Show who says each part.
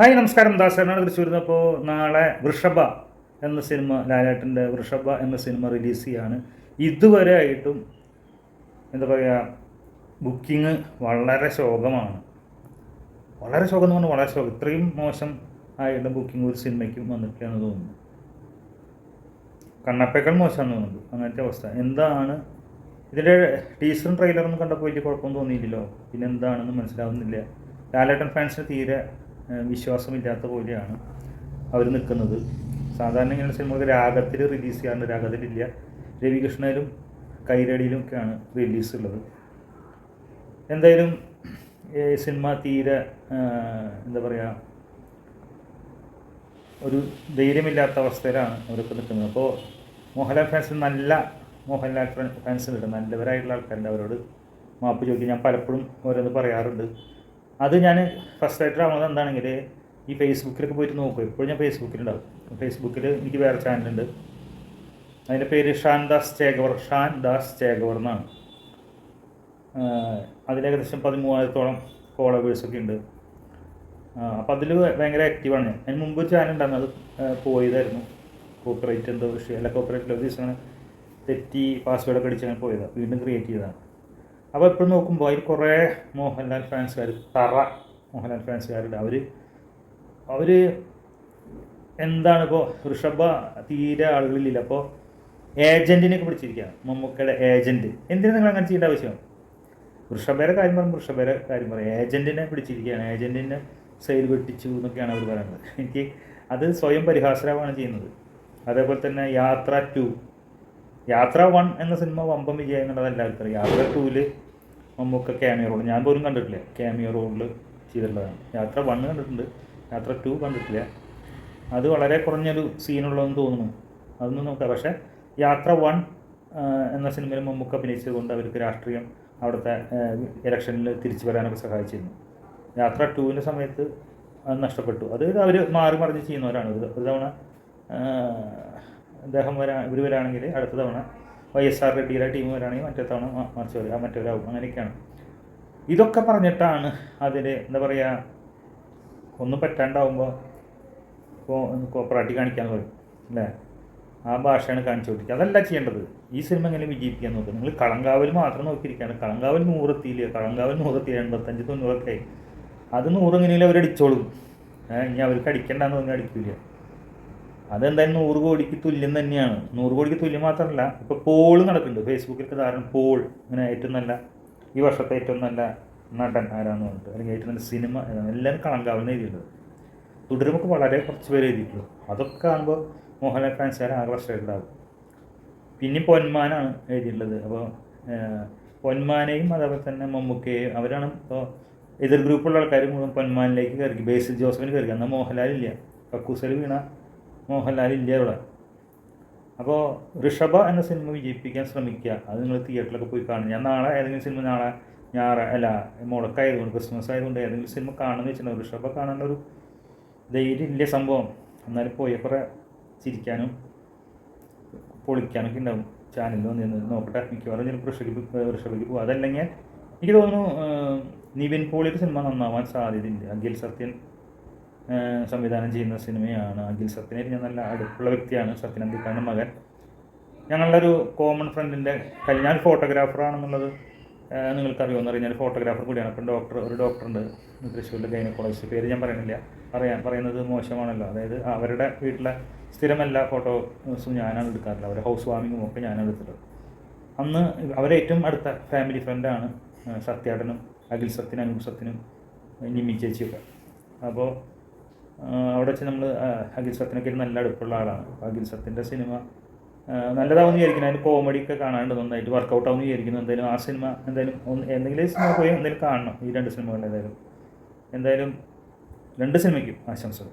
Speaker 1: Hi നമസ്കാരം. ദാസനാണ് തൃശ്ശൂരിൽ നിന്ന് നാളെ വൃഷഭ എന്ന സിനിമ ലാലേട്ടന്റെ വൃഷഭ എന്ന സിനിമ റിലീസ് ചെയ്യാണ്. ഇതുവരെ ആയിട്ടും എന്താ പറയുക ബുക്കിംഗ് വളരെ ശോകമാണ്. വളരെ ശോകം എന്ന് പറഞ്ഞാൽ വളരെ ശോകം. ഇത്രയും മോശം ആയിട്ട് ബുക്കിംഗ് ഒരു സിനിമയ്ക്കും വന്നിട്ടാണ് തോന്നുന്നു. കണ്ണപ്പേക്കാൾ മോശമാണെന്ന് തോന്നുന്നു. അങ്ങനത്തെ അവസ്ഥ. എന്താണ് ഇതിന്റെ ടീസറും ട്രെയിലറും കണ്ടപ്പോൾ വലിയ കുഴപ്പമൊന്നും തോന്നിയില്ലല്ലോ. പിന്നെ എന്താണെന്ന് മനസ്സിലാവുന്നില്ല. ലാലേട്ടൻ ഫാൻസിന് തീരെ വിശ്വാസമില്ലാത്ത പോലെയാണ് അവർ നിൽക്കുന്നത്. സാധാരണ ഇങ്ങനെ സിനിമകൾ രാഗത്തിൽ റിലീസ് ചെയ്യാറുണ്ട്. രാഗത്തിലില്ല. രവികൃഷ്ണയിലും കൈരടിയിലും ഒക്കെയാണ് റിലീസ് ഉള്ളത്. എന്തായാലും സിനിമ തീരെ എന്താ പറയുക ഒരു ധൈര്യമില്ലാത്ത അവസ്ഥയിലാണ് അവരൊക്കെ നിൽക്കുന്നത്. അപ്പോൾ മോഹൻലാൽ ഫാൻസ് നല്ല മോഹൻലാൽ ഫാൻസ് ഉണ്ട്. നല്ലവരായിട്ടുള്ള ആൾക്കാരുണ്ട് അവരോട്. മാപ്പ് ചോദിക്കും. ഞാൻ പലപ്പോഴും ഓരോന്ന് പറയാറുണ്ട്. അത് ഞാൻ ഫസ്റ്റ് ആയിട്ട് ആവുന്നത് എന്താണെങ്കിൽ ഈ ഫേസ്ബുക്കിലൊക്കെ പോയിട്ട് നോക്കും. ഇപ്പോൾ ഞാൻ ഫേസ്ബുക്കിലുണ്ടാവും. ഫേസ്ബുക്കിൽ എനിക്ക് വേറെ ചാനലുണ്ട് അതിന്റെ പേര് ഷാൻ ദാസ് ചേകവർ ഷാൻ ദാസ് ചേകവർ എന്നാണ്. അതിലേകദേശം പതിമൂവായിരത്തോളം ഫോളോവേഴ്സൊക്കെ ഉണ്ട്. അപ്പോൾ അതിൽ ഭയങ്കര ആക്റ്റീവാണ് ഞാൻ. അതിന് മുമ്പ് ചാനൽ ഉണ്ടായിരുന്നു. അത് പോയതായിരുന്നു. കോപ്പറേറ്റ് എന്തോ വിഷയം അല്ല കോപ്പറേറ്റിൽ ഒരു ദിവസം തെറ്റി പാസ്വേഡൊക്കെ അടിച്ച് അങ്ങനെ പോയതാണ് വീണ്ടും ക്രിയേറ്റ് ചെയ്തതാണ്. അപ്പോൾ എപ്പോഴും നോക്കുമ്പോൾ അതിൽ കുറേ മോഹൻലാൽ ഫാൻസുകാർ തറ മോഹൻലാൽ ഫാൻസുകാരുണ്ട്. അവർ അവർ എന്താണ് ഇപ്പോൾ ഋഷഭ തീരെ ആളുകളില്ല അപ്പോൾ ഏജന്റിനെയൊക്കെ പിടിച്ചിരിക്കുകയാണ്. മമ്മൂക്കയുടെ ഏജന്റ് എന്തിനാണ് നിങ്ങൾ അങ്ങനെ ചെയ്യേണ്ട ആവശ്യം? വൃഷഭേരെ കാര്യം പറയുമ്പോൾ വൃഷഭേരെ കാര്യം പറയും. ഏജന്റിനെ പിടിച്ചിരിക്കുകയാണ്. ഏജന്റിനെ സെയിൽ വെട്ടിച്ചു എന്നൊക്കെയാണ് അവർ പറയുന്നത്. എനിക്ക് അത് സ്വയം പരിഹാസരാവാണ് ചെയ്യുന്നത്. അതേപോലെ തന്നെ യാത്ര ടു യാത്ര വൺ എന്ന സിനിമ വമ്പം വിജയം എന്നുള്ളത് എല്ലാവർക്കും അറിയാം യാത്ര ടൂൽ മമ്മൂക്ക ക്യാമിയോ റോൾ ഞാൻ പോലും കണ്ടിട്ടില്ല. ക്യാമിയോ റോളിൽ ചെയ്തിട്ടുള്ളതാണ്. യാത്ര വൺ കണ്ടിട്ടുണ്ട്. യാത്ര ടു കണ്ടിട്ടില്ല. അത് വളരെ കുറഞ്ഞൊരു സീനുള്ളതെന്ന് തോന്നുന്നു. അതൊന്നും നോക്കാം. പക്ഷേ യാത്ര വൺ എന്ന സിനിമയിൽ മമ്മൂക്ക അഭിനയിച്ചതുകൊണ്ട് അവർക്ക് രാഷ്ട്രീയം അവിടുത്തെ ഇലക്ഷനിൽ തിരിച്ചു വരാനൊക്കെ സഹായിച്ചിരുന്നു. യാത്ര ടൂവിന്റെ സമയത്ത് അത് നഷ്ടപ്പെട്ടു. അത് അവർ മാറി മറിഞ്ഞ് ചെയ്യുന്നവരാണ്. ഒരു തവണ അദ്ദേഹം വരാ ഇവർ വരാണെങ്കിൽ അടുത്ത തവണ വൈ എസ് ആർ റെഡ്ഡിയുടെ ടീം വരാണെങ്കിൽ മറ്റേ തവണ മറിച്ച് വരിക മറ്റൊരാവും. അങ്ങനെയൊക്കെയാണ്. ഇതൊക്കെ പറഞ്ഞിട്ടാണ് അതിൽ എന്താ പറയുക ഒന്നും പറ്റാണ്ടാവുമ്പോൾ കോപ്പറാട്ടി കാണിക്കാൻ പറയും അല്ലേ? ആ ഭാഷയാണ് കാണിച്ചു കൊടുക്കുക അതല്ല ചെയ്യേണ്ടത്. ഈ സിനിമ എങ്ങനെ വിജയിപ്പിക്കാൻ നോക്കുക? നിങ്ങൾ കളങ്കാവൽ മാത്രം നോക്കിയിരിക്കുകയാണ്. കളങ്കാവൽ നൂറെത്തിയില്ല? കളങ്കാവൽ നൂറെത്തി എൺപത്തഞ്ച് തൊണ്ണൂറൊക്കെ അത് നൂറെങ്ങനെയും ഏഹ് ഇനി അവർക്ക് അടിക്കേണ്ടെന്ന് തോന്നി അടിക്കില്ല അതെന്തായാലും നൂറ് കോടിക്ക് തുല്യം തന്നെയാണ്. നൂറ് കോടിക്ക് തുല്യം മാത്രമല്ല ഇപ്പോൾ പോൾ നടക്കുന്നുണ്ട്. ഫേസ്ബുക്കിലൊക്കെ ധാരാളം പോൾ ഇങ്ങനെ ഏറ്റവും നല്ല ഈ വർഷത്തെ ഏറ്റവും നല്ല നടൻ ആരാന്ന് പറഞ്ഞിട്ട് അല്ലെങ്കിൽ ഏറ്റവും നല്ല സിനിമ എല്ലാം കളങ്കാവുന്ന എഴുതിയിട്ടുണ്ട്. തുടരുമൊക്കെ വളരെ കുറച്ച് പേര് എഴുതിയിട്ടുള്ളൂ. അതൊക്കെ കാണുമ്പോൾ മോഹൻലാൽ ഫാൻസുകാർ ആകെ വർഷമായിട്ടുണ്ടാകും പിന്നെ പൊന്മാനാണ് എഴുതിയിട്ടുള്ളത്. അപ്പോൾ പൊന്മാനെയും അതേപോലെ തന്നെ മമ്മൂക്കയെയും അവരാണ് ഇപ്പോൾ എതിർ ഗ്രൂപ്പുള്ള ആൾക്കാർ മുഴുവൻ പൊന്മാനിലേക്ക് കയറി ബേസിൽ ജോസഫിന് കയറി എന്നാൽ മോഹൻലാൽ ഇല്ല. കക്കൂസൽ വീണ മോഹൻലാൽ ഇല്ല അപ്പോൾ ഋഷഭ എന്ന സിനിമ വിജയിപ്പിക്കാൻ ശ്രമിക്കുക. അത് നിങ്ങൾ തിയേറ്ററിലൊക്കെ പോയി കാണും. ഞാൻ നാളെ ഏതെങ്കിലും സിനിമ നാളെ ഞായറ അല്ല മുടക്കായതുകൊണ്ട് ക്രിസ്മസ് ആയതുകൊണ്ട് ഏതെങ്കിലും സിനിമ കാണുമെന്ന് വെച്ചിട്ടുണ്ടാവും ഋഷഭ കാണേണ്ട ഒരു ധൈര്യം ഇല്ല സംഭവം. എന്നാലും പോയി കുറേ ചിരിക്കാനും പൊളിക്കാനൊക്കെ ഉണ്ടാവും. ചാനലിൽ വന്നിരുന്ന് നോക്കട്ടെ. മിക്കവാറും ചിലപ്പോൾ ഋഷഭയ്ക്ക് ഋഷഭയ്ക്ക് പോകും. അതല്ലെങ്കിൽ എനിക്ക് തോന്നുന്നു നിവിൻ പോളിയുടെ സിനിമ നന്നാവാൻ സാധ്യതയുണ്ട്. അഖിൽ സത്യൻ സംവിധാനം ചെയ്യുന്ന സിനിമയാണ്. അഖിൽ സത്യനായിട്ട് ഞാൻ നല്ല അടുപ്പുള്ള വ്യക്തിയാണ്. സത്യൻ അന്തിക്കാന്റെ മകൻ ഞങ്ങളുടെ ഒരു കോമൺ ഫ്രണ്ടിന്റെ കല്യാൺ ഫോട്ടോഗ്രാഫറാണെന്നുള്ളത് ഏഹ്, നിങ്ങൾക്കറിയുമെന്ന് അറിയാം. ഞാൻ ഫോട്ടോഗ്രാഫർ കൂടിയാണ്. അപ്പം ഡോക്ടർ ഒരു ഡോക്ടറുണ്ട് തൃശ്ശൂരിലെ ഗൈനക്കോളജിസ്റ്റ് പേര് ഞാൻ പറയുന്നില്ല. പറയാൻ പറയുന്നത് മോശമാണല്ലോ. അതായത് അവരുടെ വീട്ടിലെ സ്ഥിരമല്ല ഫോട്ടോസും ഞാനാണ് എടുക്കാറില്ല അവരുടെ ഹൗസ് വാമിങ്ങും ഒക്കെ ഞാനാണ് എടുത്തിട്ടുള്ളത്. അന്ന് അവരേറ്റവും അടുത്ത ഫാമിലി ഫ്രണ്ടാണ് സത്യാടനും അഖിൽ സത്യനും അനൂപ് സത്യനും നിമ്മി ചേച്ചിയൊക്കെ. അപ്പോൾ അവിടെ വെച്ച് നമ്മൾ അഖിൽ സത്തിനൊക്കെ നല്ല അടുപ്പുള്ള ആളാണ്. അപ്പോൾ അഖിൽ സത്തിന്റെ സിനിമ ആ, നല്ലതാവുമെന്ന് വിചാരിക്കുന്നു. അതിന് കോമഡി ഒക്കെ കാണാണ്ട് നന്നായിട്ട് വർക്കൗട്ട് ആവും വിചാരിക്കുന്നു. എന്തായാലും ആ സിനിമ എന്തായാലും ഒന്ന് എന്തെങ്കിലും സിനിമ പോയി എന്തായാലും കാണണം. ഈ രണ്ട് സിനിമകൾ എന്തായാലും. എന്തായാലും രണ്ട് സിനിമയ്ക്കും ആശംസകൾ.